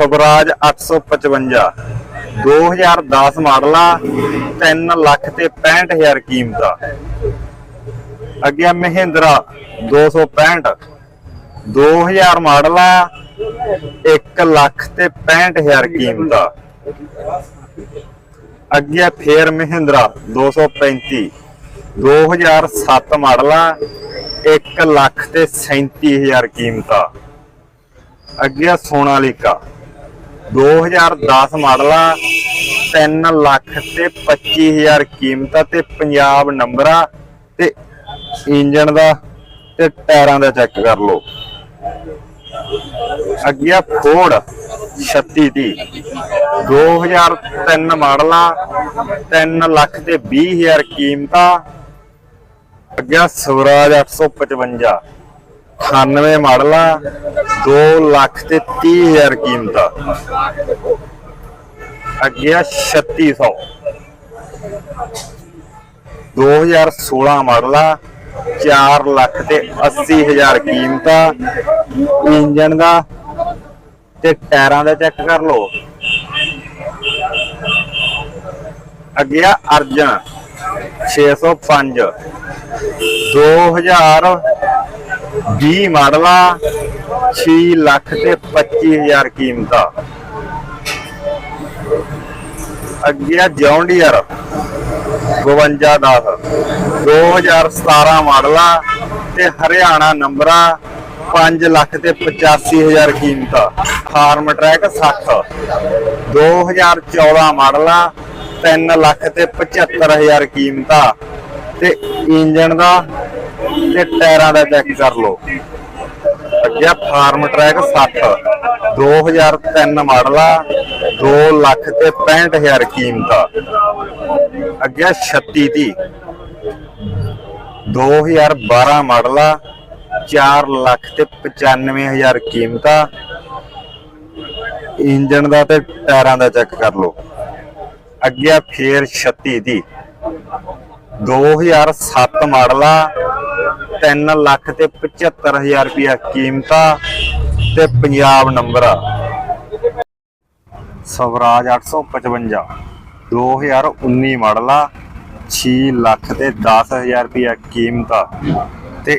Swaraj 855 2010 model ਆ 3 ਲੱਖ ਤੇ 65000 ਕੀਮਤ। ਆ ਅੱਗੇ ਆ ਮਹਿੰਦਰਾ 265 2000 ਮਾਡਲ ਆ 1 ਲੱਖ ਤੇ 65000 ਕੀਮਤ। ਆ ਅੱਗੇ ਫੇਰ ਮਹਿੰਦਰਾ 235 2007 ਮਾਡਲ ਆ 1 ਲੱਖ ਤੇ 37000 ਕੀਮਤ। ਆ ਅੱਗੇ ਆ ਸੋਨਾਲੀਕਾ। 2010 ਮਾਡਲ ਆ 3 ਲੱਖ ਤੇ 25000 ਕੀਮਤ ਆ ਤੇ ਪੰਜਾਬ ਨੰਬਰ ਆ ਤੇ ਇੰਜਨ ਦਾ ਤੇ ਟਾਇਰਾਂ ਦਾ ਚੈੱਕ ਕਰ ਲਓ। ਅੱਗੇ ਆ ਫੋਰਡ 36 ਦੀ 2003 ਮਾਡਲ ਆ 3 ਲੱਖ ਤੇ 20000 ਕੀਮਤ। ਆ ਅੱਗੇ ਆ ਸਵਰਾਜ 855 98 ਮਾਡਲ ਆ 2 ਲੱਖ ਤੇ 30000 ਕੀਮਤ। ਆ ਅੱਗੇ ਆ 3600 2016 ਮਾਡਲ ਆ 4 ਲੱਖ ਤੇ 80000 ਕੀਮਤ। ਆ ਇੰਜਨ ਦਾ ਤੇ ਟਾਇਰਾਂ ਦਾ ਚੈੱਕ ਕਰ ਲਓ। ਅੱਗੇ ਆ ਅਰਜਨ 605 2020 ਮਾਡਲ ਆ 6 ਲੱਖ ਤੇ 25000 ਕੀਮਤ। ਆ ਅੱਗੇ ਆ ਜੌਂਡੀਅਰ 5210 2017 ਮਾਡਲ ਤੇ ਹਰਿਆਣਾ ਨੰਬਰ ਆ 5 ਲੱਖ ਤੇ 85000 ਕੀਮਤ। ਆ ਫਾਰਮ ਟਰੈਕ 60 2014 ਮਾਡਲ ਆ 3 ਲੱਖ ਤੇ 75000 ਕੀਮਤ। ਆ ਤੇ ਇੰਜਨ ਦਾ ਤੇ ਟਾਇਰਾਂ ਦਾ ਚੈੱਕ ਕਰ ਲਓ। ਅੱਗੇ ਆ ਫਾਰਮ ਟਰੈਕ 60 2003 ਮਾਡਲ ਆ 2 ਲੱਖ ਤੇ 65000 ਕੀਮਤ ਆ। ਅੱਗੇ ਆ 36 ਦੀ 2012 ਮਾਡਲ ਆ 4 ਲੱਖ ਤੇ 95000 ਕੀਮਤ ਆ। ਇੰਜਨ ਦਾ ਤੇ ਟਾਇਰਾਂ ਦਾ ਚੈੱਕ ਕਰ ਲਓ। ਅੱਗੇ ਆ ਫੇਰ 36 ਦੀ 2007 ਮਾਡਲ ਆ 3 ਲੱਖ ਤੇ 75000 ਰੁਪਇਆ ਕੀਮਤ ਤੇ ਪੰਜਾਬ ਨੰਬਰ ਆ। ਸਵਰਾਜ 855 2019 ਮਾਡਲ ਆ 6 ਲੱਖ ਤੇ 10000 ਰੁਪਇਆ ਕੀਮਤ ਤੇ